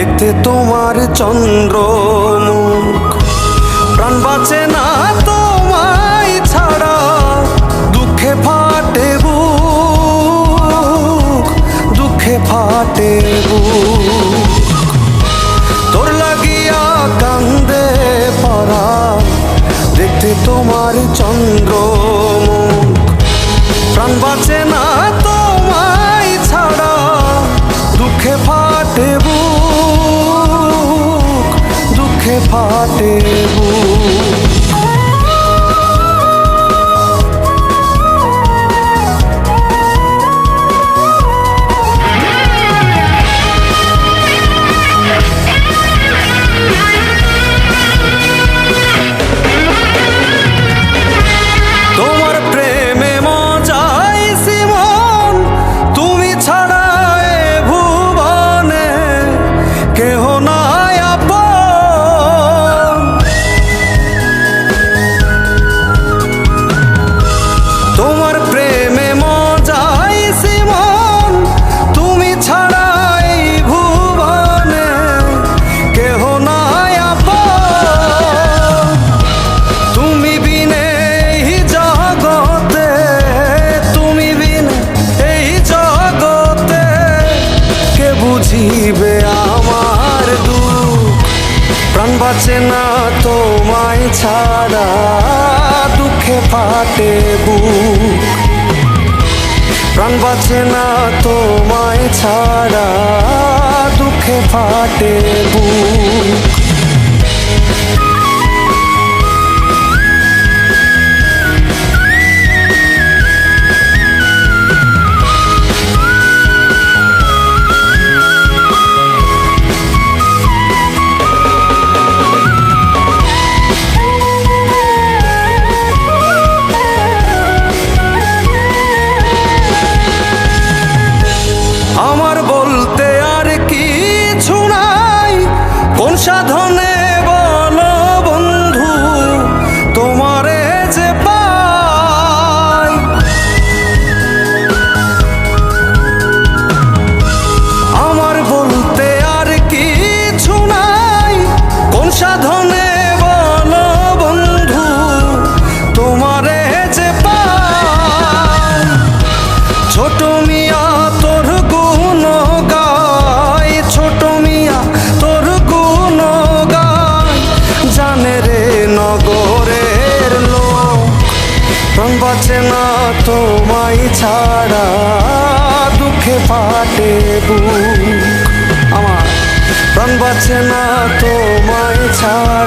দেখতে তোমার চন্দ্র মুখ প্রাণ বাঁচে না তোমায় ছাড়া, দুঃখে ফাটে দুঃখে ফাটে বুক। তোর লাগিয়া কান্দে পরা দেখতে তোমার ফাটে বাঁচে না তোমায় ছাড়া দুঃখে ফাটে বুক। প্রাণ বাঁচে না তোমায় ছাড়া দুঃখে ফাটে মনে বাঁচে না তোমায় ছাড়া দুঃখে ফাটে বুক আমার। প্রাণ বাঁচে না তোমায় ছাড়া